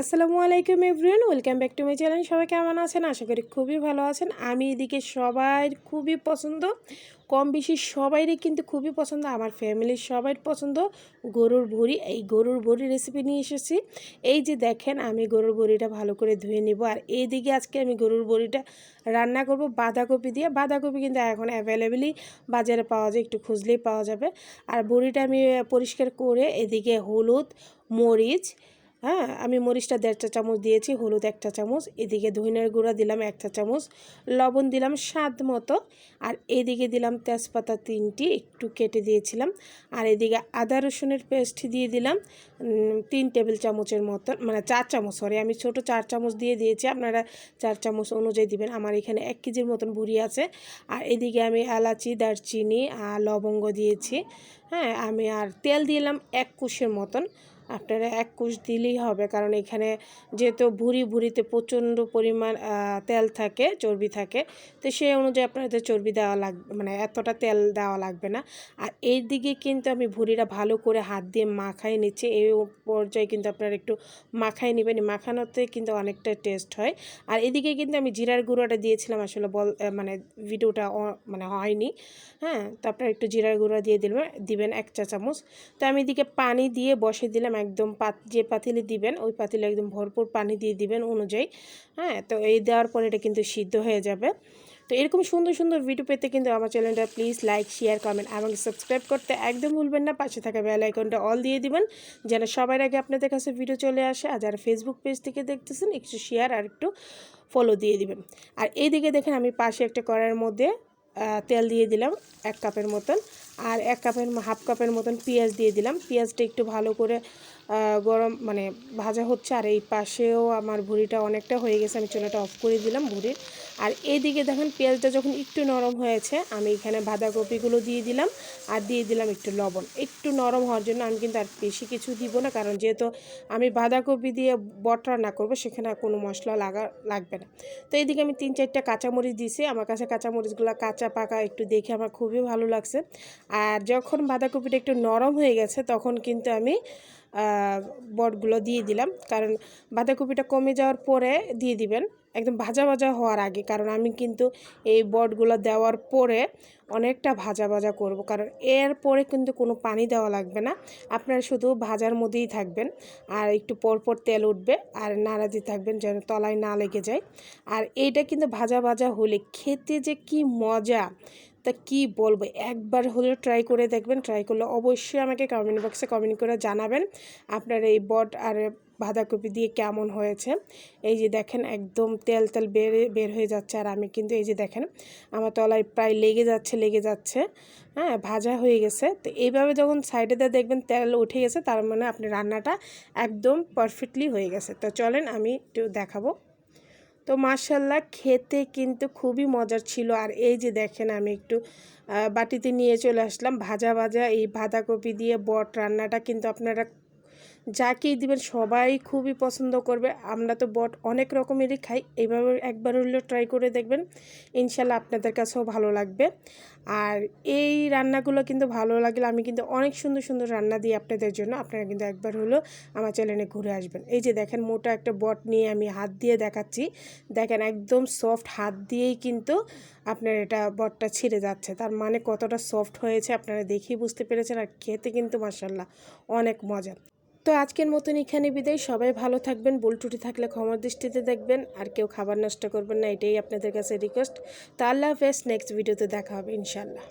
আসসালামু আলাইকুম everyone, welcome back to my channel. সবাই কেমন আছেন? আশা করি খুবই ভালো আছেন। আমি এদিকে সবাই খুবই পছন্দ। কম বেশি সবাইরই কিন্তু খুবই পছন্দ। আমার ফ্যামিলির সবাই পছন্দ। গরুর ভুড়ি এই গরুর ভুড়ি রেসিপি নিয়ে এসেছি। এই যে দেখেন, আমি গরুর বড়িটা ভালো করে ধুয়ে নিব। আর এইদিকে আজকে আমি গরুর বড়িটা রান্না করব বাঁধাকপি দিয়ে। বাঁধাকপি কিন্তু এখন অ্যাভেলেবেলই বাজারে পাওয়া যায়, একটু খুঁজলেই পাওয়া যাবে। আর বড়িটা আমি পরিষ্কার করে এদিকে হলুদ, মরিচ হ্যাঁ আমি মরিচটা দেড় চা চামচ দিয়েছি, হলুদ এক চা চামচ, এদিকে ধইনের গুঁড়া দিলাম এক চা চামচ, লবণ দিলাম স্বাদ মতো, আর এদিকে দিলাম তেজপাতা তিনটি, একটু কেটে দিয়েছিলাম, আর এদিকে আদা রসুনের পেস্ট দিয়ে দিলাম তিন টেবিল চামচের মতন মানে চার চামচ সরি আমি ছোট চার চামচ দিয়ে দিয়েছি, আপনারা চার চামচ অনুযায়ী দিবেন, আমার এখানে এক কেজির মতন ভুড়ি আছে, আর এদিকে আমি এলাচি, দারচিনি আর লবঙ্গ দিয়েছি হ্যাঁ আমি আর তেল দিলাম এক কুশের মতন আপনারা এক কুশ দিলেই হবে। কারণ এখানে যেহেতু ভুড়ি, ভুড়িতে প্রচণ্ড পরিমাণ তেল থাকে, চর্বি থাকে, তো সেই অনুযায়ী আপনাদের চর্বি দেওয়া লাগবে মানে এতটা তেল দেওয়া লাগবে না। আর এই দিকে কিন্তু আমি ভুড়িটা ভালো করে হাত দিয়ে মাখাই নিচ্ছি। এই পর্যায়ে কিন্তু আপনারা একটু মাখাই নেবেন। মাখানোতে কিন্তু অনেকটা টেস্ট হয়। আর এদিকে কিন্তু আমি জিরার গুঁড়োটা দিয়েছিলাম। আসলে বল মানে ভিডিওটা মানে হয়নি। হ্যাঁ তো আপনারা একটু জিরার গুঁড়ো দিয়ে দিবেন দিবেন এক চা চামচ তো আমি এদিকে পানি দিয়ে বসে দিলাম। একদম পাত, যে পাতিলে দিবেন, ওই পাতিলে একদম ভরপুর পানি দিয়ে দিবেন অনুযায়ী হ্যাঁ? তো এই দেওয়ার পর এটা কিন্তু সিদ্ধ হয়ে যাবে। তো এরকম সুন্দর সুন্দর ভিডিও পেতে কিন্তু আমার চ্যানেলটা প্লিজ লাইক শেয়ার কমেন্ট এবং সাবস্ক্রাইব করতে একদম ভুলবেন না। পাশে থাকা বেল আইকনটা অল দিয়ে দিবেন, যেন সবার আগে আপনাদের কাছে ভিডিও চলে আসে। আর যারা ফেসবুক পেজ থেকে দেখতেছেন, একটু শেয়ার আর একটু ফলো দিয়ে দিবেন। আর এইদিকে দেখেন আমি পাশে একটা কড়াইয়ের মধ্যে তেল দিয়ে দিলাম এক কাপের মতন। আর এক কাপের হাফ কাপের মতন পেঁয়াজ দিয়ে দিলাম। পেঁয়াজটা একটু ভালো করে গরম মানে ভাজা হচ্ছে। আর এই পাশেও আমার ভুড়িটা অনেকটা হয়ে গেছে। আমি চুলাটা অফ করে দিলাম ভুড়ির। আর এইদিকে দেখেন পেঁয়াজটা যখন একটু নরম হয়েছে, আমি এখানে বাঁধাকপিগুলো দিয়ে দিলাম আর দিয়ে দিলাম একটু লবণ। একটু নরম হওয়ার জন্য আমি কিন্তু আর বেশি কিছু দিব না, কারণ যেহেতু আমি বাঁধাকপি দিয়ে বট রান্না করব, সেখানে কোনো মশলা লাগা, লাগবে না। তো এইদিকে আমি তিন চারটা কাঁচামরিচ দিয়েছি আমার কাছে কাঁচামরিচগুলো কাঁচা পাকা একটু দেখে আমার খুবই ভালো লাগছে। আর যখন বাঁধাকপিটা একটু নরম হয়ে গেছে, তখন কিন্তু আমি বটগুলো দিয়ে দিলাম, কারণ বাঁধাকপিটা কমে যাওয়ার পরে দিয়ে দিবেন। একদম ভাজা ভাজা হওয়ার আগে। কারণ আমি কিন্তু এই বটগুলো দেওয়ার পরে অনেকটা ভাজা ভাজা করব। কারণ এর পরে কিন্তু কোনো পানি দেওয়া লাগবে না। আপনারা শুধু ভাজার মধ্যেই থাকবেন। আর একটু পরপর তেল উঠবে আর নাড়া দিয়ে থাকবেন যেন তলায় না লেগে যায়। আর এইটা কিন্তু ভাজা ভাজা হলে খেতে যে কি মজা! তা কি বলব? একবার হলেও ট্রাই করে দেখবেন ট্রাই করলে অবশ্যই আমাকে কমেন্ট বক্সে কমেন্ট করে জানাবেন আপনার এই বট আর বাঁধাকপি দিয়ে কেমন হয়েছে। এই যে দেখেন একদম তেল তেল বের বের হয়ে যাচ্ছে আর আমি কিন্তু এই যে দেখেন আমার তলায় প্রায় লেগে যাচ্ছে লেগে যাচ্ছে হ্যাঁ ভাজা হয়ে গেছে। তো এইভাবে যখন সাইডে দিয়ে দেখবেন তেল উঠে গেছে, তার মানে আপনি রান্নাটা একদম পারফেক্টলি হয়ে গেছে। তো চলেন আমি একটু দেখাবো। তো মার্শাল্লাহ খেতে কিন্তু খুবই মজার ছিল। আর এই যে দেখেন আমি একটু বাটিতে নিয়ে চলে আসলাম। ভাজা ভাজা এই বাঁধাকপি দিয়ে বট রান্নাটা কিন্তু আপনারা যাকেই দিবেন সবাই খুবই পছন্দ করবে। আমরা তো বট অনেক রকমেরই খাই। এইভাবে একবার হলেও ট্রাই করে দেখবেন। ইনশাল্লাহ আপনাদের কাছেও ভালো লাগবে। আর এই রান্নাগুলো কিন্তু ভালো লাগলে আমি কিন্তু অনেক সুন্দর সুন্দর রান্না দিই আপনাদের জন্য। আপনারা কিন্তু একবার হলেও আমার চ্যানেলে ঘুরে আসবেন। এই যে দেখেন মোটা একটা বট নিয়ে আমি হাত দিয়ে দেখাচ্ছি। দেখেন একদম সফট হাত দিয়েই কিন্তু আপনার এটা বটটা ছিঁড়ে যাচ্ছে। তার মানে কতটা সফট হয়েছে আপনারা দেখেই বুঝতে পেরেছেন। আর খেতে কিন্তু মাসাল্লাহ অনেক মজা। তো আজকের মতন এখানে বিদায়। সবাই ভালো থাকবেন বুলটুটি থাকলে ক্ষমার দৃষ্টিতে দেখবেন, আর কেউ খাবার নষ্ট করবেন না, এটাই আপনাদের কাছে রিকোয়েস্ট তো আল্লাহ হাফেজ নেক্সট ভিডিওতে দেখা হবে ইনশাল্লাহ